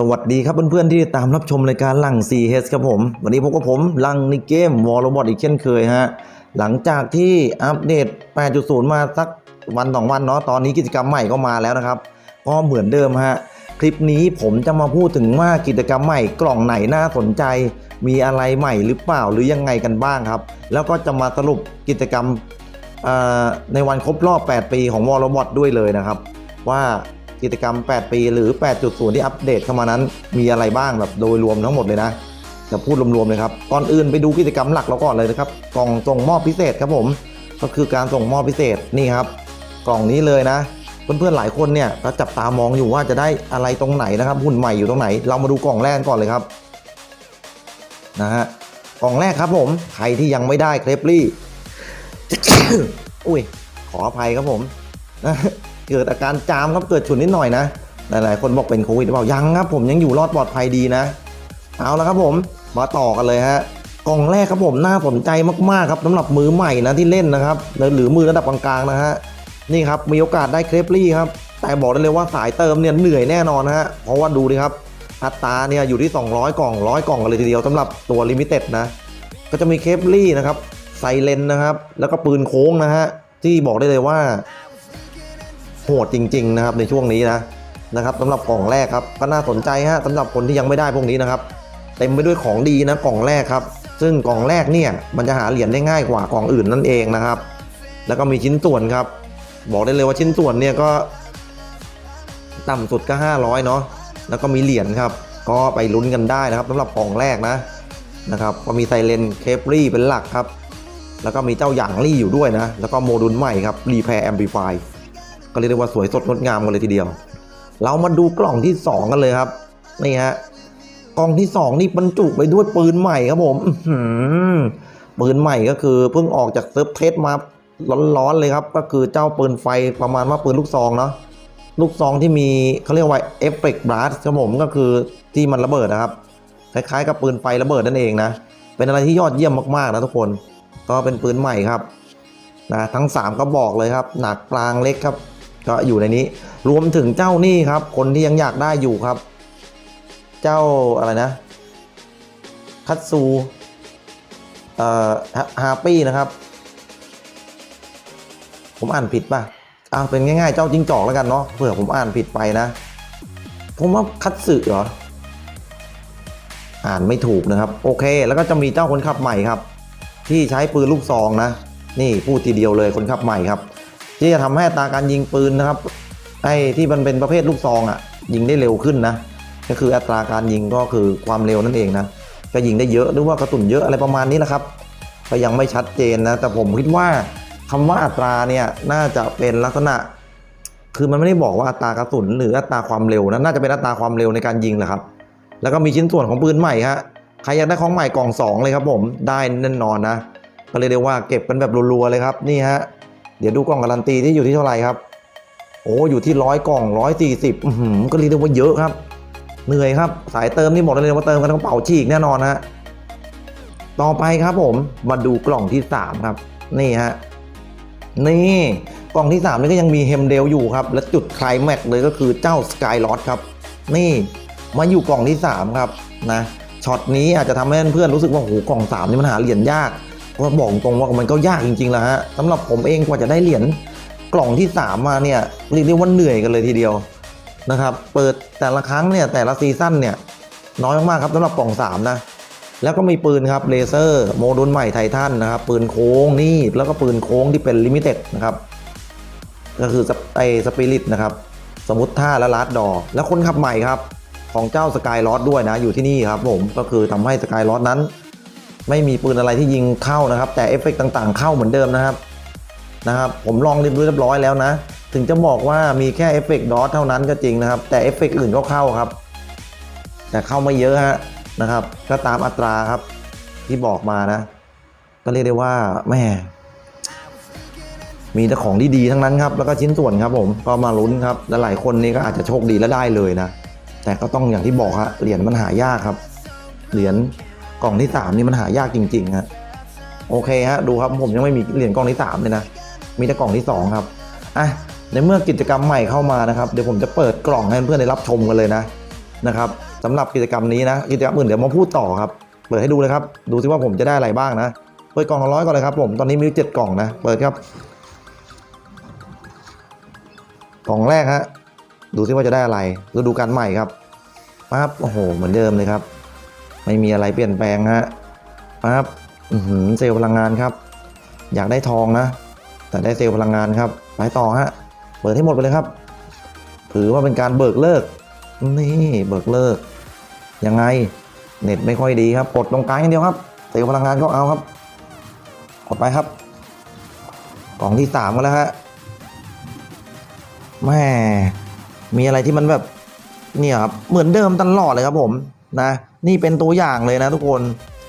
สวัสดีครับเพื่อนๆที่ตามรับชมรายการลัง 4H ครับผม วันนี้พบกับผมลังในเกมวอลโลบอทอีกเช่นเคยฮะ หลังจากที่อัปเดต 8.0 มาสักวันสองวันเนาะตอนนี้กิจกรรมใหม่ก็มาแล้วนะครับ ก็เหมือนเดิมฮะ คลิปนี้ผมจะมาพูดถึงว่ากิจกรรมใหม่กล่องไหนน่าสนใจ มีอะไรใหม่หรือเปล่าหรือยังไงกันบ้างครับ แล้วก็จะมาสรุปกิจกรรมในวันครบรอบ 8 ปีของวอล l บอทด้วยเลยนะครับ ว่า กิจกรรม 8 ปีหรือ 8.0 ที่อัปเดตเข้ามานั้น มีอะไรบ้างแบบโดยรวมทั้งหมดเลยนะจะพูดรวมๆเลยครับก่อนอื่นไปดูกิจกรรมหลักเราก่อนเลยนะครับกล่องส่งมอบพิเศษครับผม ก็คือการส่งมอบพิเศษนี่ครับ กล่องนี้เลยนะเพื่อนๆหลายคนเนี่ยก็จับตามองอยู่ว่าจะได้อะไรตรงไหนนะครับหุ่นใหม่อยู่ตรงไหน เรามาดูกล่องแรกก่อนเลยครับนะฮะกล่องแรกครับผมใครที่ยังไม่ได้เครปลี่อุ้ยขออภัยครับผมนะ เกิดอาการจามครับเกิดฉุนนิดหน่อยนะ หลายๆ คนบอกเป็นโควิดหรือเปล่ายังครับ ผมยังอยู่รอดปลอดภัยดีนะ เอาละครับผมมาต่อกันเลยฮะกล่องแรกครับผมน่าสนใจมากๆครับสำหรับมือใหม่นะที่เล่นนะครับหรือมือระดับกลางๆนะฮะนี่ครับมีโอกาสได้เครปลี่ครับแต่บอกได้เลยว่าสายเติมเนี่ยเหนื่อยแน่นอนฮะเพราะว่าดูดิครับอัตราเนี่ยอยู่ที่ 200 กล่อง 100 กล่องกันเลยทีเดียวสำหรับตัวลิมิเต็ดนะ ก็จะมีเคปลี่นะครับไซเลนนะครับ แล้วก็ปืนโค้งนะฮะ ที่บอกได้เลยว่า โหดจริง ๆ นะครับในช่วงนี้นะนะครับสำหรับกล่องแรกครับก็น่าสนใจฮะสำหรับคนที่ยังไม่ได้พวกนี้นะครับเต็มไปด้วยของดีนะกล่องแรกครับ ซึ่งกล่องแรกเนี่ยมันจะหาเหรียญได้ง่ายกว่ากล่องอื่นนั่นเองนะครับ แล้วก็มีชิ้นส่วนครับ บอกได้เลยว่าชิ้นส่วนเนี่ยก็ต่ำสุดก็ 500เนาะแล้วก็มีเหรียญครับ ก็ไปลุ้นกันได้นะครับสำหรับกล่องแรกนะนะครับก็มีไซเลนเคปรี่เป็นหลักครับ แล้วก็มีเจ้าหยางลี่อยู่ด้วยนะ แล้วก็โมดูลใหม่ครับรีแพร์แอมพลิฟาย ก็เรียกได้ว่าสวยสดงดงามกันเลยทีเดียว เรามาดูกล่องที่ 2 กันเลยครับนี่ฮะกล่องที่ 2 นี่บรรจุไปด้วยปืนใหม่ครับผมปืนใหม่ก็คือเพิ่งออกจากเซิร์ฟเทสมาร้อนๆเลยครับ ก็คือเจ้าปืนไฟประมาณว่าปืนลูกซองเนาะลูกซองที่มีเขาเรียกว่าเอฟเฟกต์บลัสครับผมก็คือที่มันระเบิดนะครับ คล้ายๆ กับปืนไฟระเบิดนั่นเองนะ เป็นอะไรที่ยอดเยี่ยมมากๆนะทุกคน ก็เป็นปืนใหม่ครับนะทั้ง 3 ก็บอกเลยครับ หนักกลางเล็กครับ ก็อยู่ในนี้ รวมถึงเจ้านี่ครับ คนที่ยังอยากได้อยู่ครับ เจ้าอะไรนะ คัตซูเอ่อฮาปี้นะครับ ผมอ่านผิดป่ะอ่าเป็นง่ายๆ เจ้าจิ้งจอกแล้วกันเนาะเผื่อผมอ่านผิดไปนะ ผมว่าคัตสึเหรอ อ่านไม่ถูกนะครับ โอเค แล้วก็จะมีเจ้าคนขับใหม่ครับ ที่ใช้ปืนลูกซองนะ นี่พูดทีเดียวเลยคนขับใหม่ครับ ที่จะทำให้อัตราการยิงปืนนะครับไอ้ที่มันเป็นประเภทลูกซองอะ ยิงได้เร็วขึ้นนะ ก็คืออัตราการยิงก็คือความเร็วนั่นเองนะก็ยิงได้เยอะหรือว่ากระสุนเยอะอะไรประมาณนี้แหละครับก็ยังไม่ชัดเจนนะ แต่ผมคิดว่าคำว่าอัตราเนี่ยน่าจะเป็นลักษณะ คือมันไม่ได้บอกว่าอัตรากระสุนหรืออัตราความเร็วนะน่าจะเป็นอัตราความเร็วในการยิงแหละครับ แล้วก็มีชิ้นส่วนของปืนใหม่ฮะใครอยากได้ของใหม่กล่องสองเลยครับผมได้แน่นอนนะก็เลยกได้ว่าเก็บกันแบบรัวๆเลยครับนี่ฮะ เดี๋ยวดูกล่องการันตีที่อยู่ที่เท่าไหร่ครับ โอ้อยู่ที่ร้อยกล่องร้อยสี่สิบก็เรียกได้ว่าเยอะครับ เหนื่อยครับ สายเติมนี่บอกได้เลยว่าเติมกันต้องเป่าฉีกแน่นอนฮะต่อไปครับผมมาดูกล่องที่3ครับ นี่ฮะนี่กล่องที่3นี่ก็ยังมีเฮมเดลอยู่ครับ และจุดคลายแม็กซ์เลยก็คือเจ้าสกายลอดครับ นี่มาอยู่กล่องที่3ครับนะช็อตนี้อาจจะทำให้เพื่อนรู้สึกว่าโอ้โหกล่อง3นี่มันหาเหรียญยาก ก็บอกตรงว่ามันก็ยากจริงๆแหละฮะสำหรับผมเองกว่าจะได้เหรียญกล่องที่ 3 มาเนี่ยเรียกได้ว่าเหนื่อยกันเลยทีเดียวนะครับ เปิดแต่ละครั้งเนี่ยแต่ละซีซั่นเนี่ยน้อยมากๆครับสำหรับกล่อง 3 นะ แล้วก็มีปืนครับเลเซอร์โมดูลใหม่ไททันนะครับ ปืนโค้งนี่แล้วก็ปืนโค้งที่เป็นลิมิเต็ดนะครับ ก็คือสไอสปิริตนะครับ สมมติท่าและลัดดอแล้วคนขับใหม่ครับ ของเจ้าสกายลอดด้วยนะอยู่ที่นี่ครับผมก็คือทำให้สกายลอดนั้น ไม่มีปืนอะไรที่ยิงเข้านะครับ แต่เอฟเฟกต์ต่างๆ เข้าเหมือนเดิมนะครับนะครับผมลองเรียบร้อยแล้วนะ ถึงจะบอกว่ามีแค่เอฟเฟกต์ดอทเท่านั้นก็จริงนะครับ แต่เอฟเฟกต์อื่นก็เข้าครับ แต่เข้าไม่เยอะฮะนะครับ ก็ตามอัตราครับที่บอกมานะ ก็เรียกได้ว่าแม่มีแต่ของดีๆทั้งนั้นครับ แล้วก็ชิ้นส่วนครับผมก็มาลุ้นครับและหลายคนนี่ก็อาจจะโชคดีและได้เลยนะ แต่ก็ต้องอย่างที่บอกฮะเหรียญมันหายากครับ เหรียญ กล่องที่สามนี่มันหายากจริงๆฮะโอเคฮะดูครับผมยังไม่มีเหรียญกล่องที่สามเลยนะมีแต่กล่องที่สองครับอะในเมื่อกิจกรรมใหม่เข้ามานะครับเดี๋ยวผมจะเปิดกล่องให้เพื่อนๆได้รับชมกันเลยนะนะครับสำหรับกิจกรรมนี้นะกิจกรรมอื่นเดี๋ยวมาพูดต่อครับ เปิดให้ดูเลยครับ ดูซิว่าผมจะได้อะไรบ้างนะเปิดกล่องละร้อยก่อนเลยครับ ผมตอนนี้มีเจ็ดกล่องนะเปิดครับกล่องแรกฮะดูซิว่าจะได้อะไรฤดูกาลใหม่ครับปั๊บโอ้โห เหมือนเดิมเลยครับ ไม่มีอะไรเปลี่ยนแปลงฮะปั๊บเซลล์พลังงานครับ อยากได้ทองนะ แต่ได้เซลล์พลังงานครับไปต่อฮะเปิดให้หมดไปเลยครับ ถือว่าเป็นการเบิกเลิก นี่เบิกเลิก ยังไง เน็ตไม่ค่อยดีครับกดตรงกลางอย่างเดียวครับ เซลล์พลังงานก็เอาครับ กดไปครับ กล่องที่สามก็แล้วฮะแม่มีอะไรที่มันแบบเนี่ยครับเหมือนเดิมตลอดเลยครับผมนะ นี่เป็นตัวอย่างเลยนะทุกคน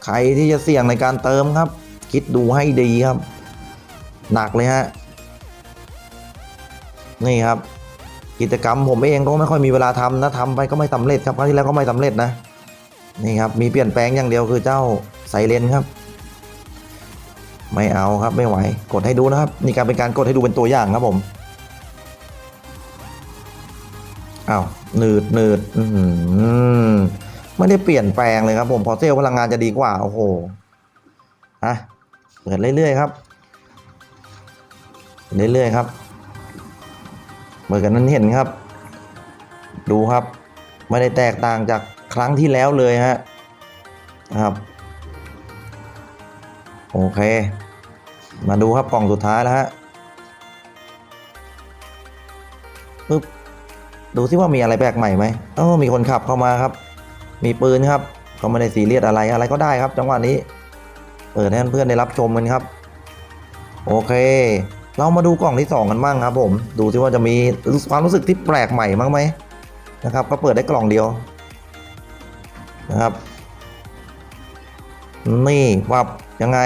ใครที่จะเสี่ยงในการเติมครับ คิดดูให้ดีครับ หนักเลยฮะ นี่ครับ กิจกรรมผมเองก็ไม่ค่อยมีเวลาทำนะทำไปก็ไม่สำเร็จครับครั้งที่แล้วก็ไม่สำเร็จนะ นี่ครับ มีเปลี่ยนแปลงอย่างเดียวคือเจ้าไซเรนครับ ไม่เอาครับไม่ไหว กดให้ดูนะครับ นี่การเป็นการกดให้ดูเป็นตัวอย่างครับผมอ้าวหนืดหนืดอื้อ ไม่ได้เปลี่ยนแปลงเลยครับผมพอเซลพลังงานจะดีกว่า โอ้โหอะเปิดเรื่อยๆครับเรื่อยๆครับเปิดกันนั้นเห็นครับ ดูครับ ไม่ได้แตกต่างจากครั้งที่แล้วเลยฮะนะครับ โอเค มาดูครับกล่องสุดท้ายแล้วฮะปึ๊บดูซิว่ามีอะไรแปลกใหม่ไหมเออมีคนขับเข้ามาครับ มีปืนครับก็ไม่ได้ซีเรียสอะไรอะไรก็ได้ครับ จังหวะนี้ เปิดให้เพื่อนได้รับชมกันครับ โอเค เรามาดูกล่องที่สองกันบ้างครับ ผม ดูซิว่าจะมีความรู้สึกที่แปลกใหม่บ้างไหมนะครับ ก็เปิดได้กล่องเดียวนะครับ นี่วับยังไง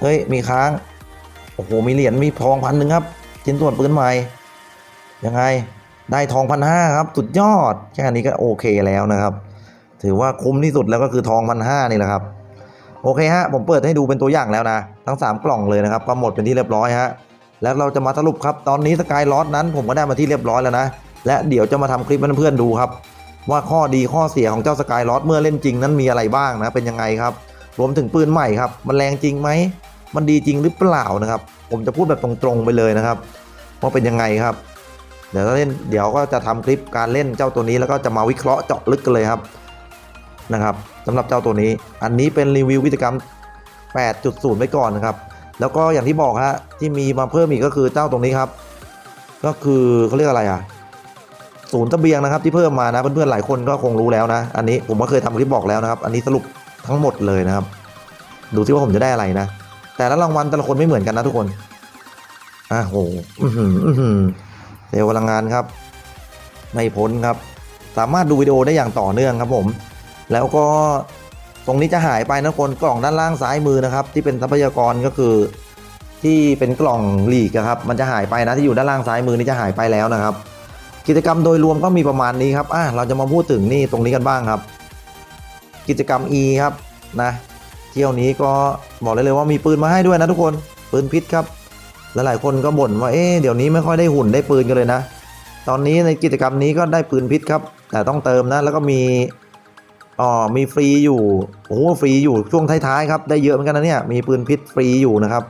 เฮ้ย มีค้าง โอ้โห มีเหรียญ มีทองพันหนึ่งครับ ชิ้นส่วนปืนใหม่ ยังไง ได้ทองพันห้าครับ สุดยอด แค่นี้ก็โอเคแล้วนะครับ ถือว่าคุ้มที่สุดแล้วก็คือทองพันห้านี่แหละครับ โอเคฮะ ผมเปิดให้ดูเป็นตัวอย่างแล้วนะ ทั้ง 3 กล่องเลยนะครับก็หมดเป็นที่เรียบร้อยฮะแล้วเราจะมาสรุปครับตอนนี้สกายลอสนั้นผมก็ได้มาที่เรียบร้อยแล้วนะ และเดี๋ยวจะมาทำคลิปให้เพื่อนๆดูครับ ว่าข้อดีข้อเสียของเจ้าสกายลอสเมื่อเล่นจริงนั้นมีอะไรบ้างนะเป็นยังไงครับ รวมถึงปืนใหม่ครับ มันแรงจริงไหมมันดีจริงหรือเปล่านะครับ ผมจะพูดแบบตรงๆไปเลยนะครับว่าเป็นยังไงครับ เดี๋ยวเล่นเดี๋ยวก็จะทำคลิปการเล่นเจ้าตัวนี้แล้วก็จะมาวิเคราะห์เจาะลึกกันเลยครับ นะครับสำหรับเจ้าตัวนี้ อันนี้เป็นรีวิวกิจกรรม 8.0ไว้ก่อนนะครับ แล้วก็อย่างที่บอกฮะที่มีมาเพิ่มอีกก็คือเจ้าตรงนี้ครับ ก็คือเขาเรียกอะไรอะศูนย์ตะเบียงนะครับที่เพิ่มมานะเพื่อนๆหลายคนก็คงรู้แล้วนะ อันนี้ผมก็เคยทำคลิปบอกแล้วนะครับ อันนี้สรุปทั้งหมดเลยนะครับ ดูซิว่าผมจะได้อะไรนะ แต่ละรางวัลแต่ละคนไม่เหมือนกันนะทุกคนอะโหอือหือเซลล์พลังงานครับ ไม่พ้นครับ สามารถดูวิดีโอได้อย่างต่อเนื่องครับผม แล้วก็ตรงนี้จะหายไปนะคนกล่องด้านล่างซ้ายมือนะครับ ที่เป็นทรัพยากรก็คือ ที่เป็นกล่องหลีกครับ มันจะหายไปนะที่อยู่ด้านล่างซ้ายมือนี่จะหายไปแล้วนะครับ กิจกรรมโดยรวมก็มีประมาณนี้ครับอะเราจะมาพูดถึงนี่ตรงนี้กันบ้างครับ กิจกรรม E ครับนะเที่ยวนี้ก็บอกเลยเลยว่ามีปืนมาให้ด้วยนะทุกคนปืนพิษครับและหลายคนก็บ่นว่าเอ๊ะเดี๋ยวนี้ไม่ค่อยได้หุ่นได้ปืนกันเลยนะ ตอนนี้ในกิจกรรมนี้ก็ได้ปืนพิษครับ แต่ต้องเติมนะแล้วก็มี อ๋อมีฟรีอยู่โอ้โหฟรีอยู่ช่วงท้ายๆครับได้เยอะเหมือนกันนะเนี่ยมีปืนพิษฟรีอยู่นะครับ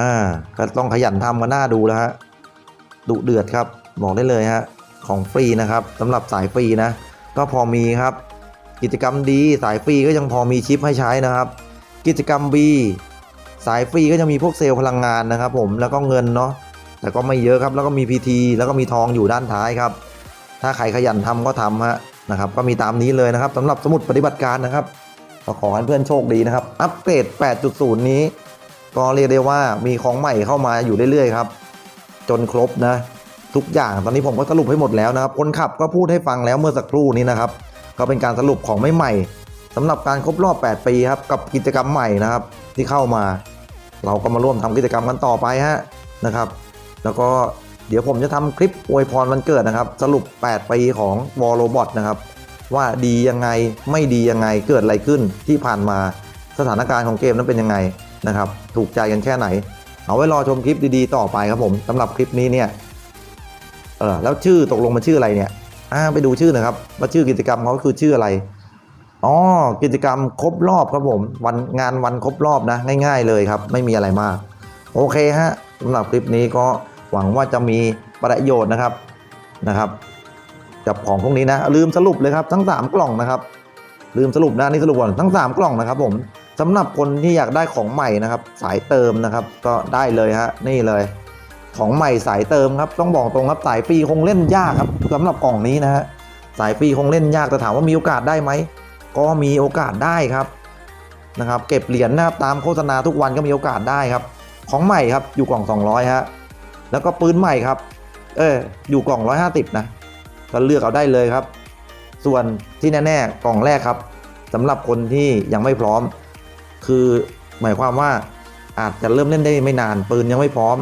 อ่าก็ต้องขยันทำกันหน้าดูแล้วฮะดุเดือดครับบอกได้เลยฮะของฟรีนะครับสำหรับสายฟรีนะ ก็พอมีครับ กิจกรรมดีสายฟรีก็ยังพอมีชิปให้ใช้นะครับ กิจกรรม B สายฟรีก็จะมีพวกเซลล์พลังงานนะครับ ผมแล้วก็เงินเนาะแต่ก็ไม่เยอะครับ แล้วก็มี PT แล้วก็มีทองอยู่ด้านท้ายครับ ถ้าใครขยันทำก็ทำฮะ นะครับก็มีตามนี้เลยนะครับสำหรับสมุดปฏิบัติการนะครับก็ขอให้เพื่อนโชคดีนะครับ อัปเกรด 8.0 นี้ ก็เรียกได้ว่ามีของใหม่เข้ามาอยู่เรื่อยๆครับ จนครบนะ ทุกอย่างตอนนี้ผมก็สรุปให้หมดแล้วนะครับ คนขับก็พูดให้ฟังแล้วเมื่อสักครู่นี้นะครับ ก็เป็นการสรุปของใหม่สำหรับการครบรอบ 8 ปีครับ กับกิจกรรมใหม่นะครับ ที่เข้ามา เราก็มาร่วมทำกิจกรรมกันต่อไปฮะนะครับ แล้วก็ เดี๋ยวผมจะทำคลิปอวยพรวันเกิดนะครับ สรุป 8 ปีของวอลโรบอทนะครับ ว่าดียังไงไม่ดียังไงเกิดอะไรขึ้นที่ผ่านมาสถานการณ์ของเกมนั้นเป็นยังไงนะครับ ถูกใจกันแค่ไหน เอาไว้รอชมคลิปดีๆ ต่อไปครับผมสำหรับคลิปนี้เนี่ยเออแล้วชื่อตกลงมันชื่ออะไรเนี่ยอ่าไปดูชื่อนะครับว่าชื่อกิจกรรมเขาคือชื่ออะไรอ๋อกิจกรรมครบรอบครับผมวันงานวันครบรอบนะ ง่าย ๆเลยครับ ไม่มีอะไรมาก โอเคฮะสำหรับคลิปนี้ก็ หวังว่าจะมีประโยชน์นะครับนะครับกับของพวกนี้นะลืมสรุปเลยครับทั้ง 3 กล่องนะครับ ลืมสรุปนะนี่สรุปก่อนทั้ง 3 กล่องนะครับ ผมสำหรับคนที่อยากได้ของใหม่นะครับ สายเติมนะครับ ก็ได้เลยฮะนี่เลยของใหม่สายเติมครับ ต้องบอกตรงครับสายฟรีคงเล่นยากครับสำหรับกล่องนี้นะฮะสายฟรีคงเล่นยากแต่ถามว่ามีโอกาสได้ไหมก็มีโอกาสได้ครับนะครับ เก็บเหรียญนะครับตามโฆษณาทุกวันก็มีโอกาสได้ครับ ของใหม่ครับอยู่กล่อง 200ฮะ แล้วก็ปืนใหม่ครับ เอออยู่กล่อง 150 นะ ก็เลือกเอาได้เลยครับ ส่วนที่แน่ๆกล่องแรกครับสำหรับคนที่ยังไม่พร้อม คือหมายความว่าอาจจะเริ่มเล่นได้ไม่นานปืนยังไม่พร้อม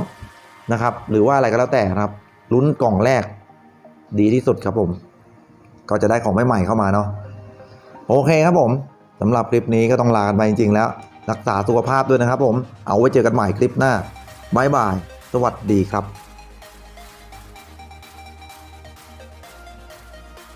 นะครับ หรือว่าอะไรก็แล้วแต่ครับลุ้นกล่องแรก ดีที่สุดครับผม ก็จะได้ของใหม่ๆเข้ามาเนาะโอเคครับผมสำหรับคลิปนี้ก็ต้องลากันไปจริงๆแล้ว รักษาสุขภาพด้วยนะครับผม เอาไว้เจอกันใหม่คลิปหน้าบายบาย สวัสดีครับ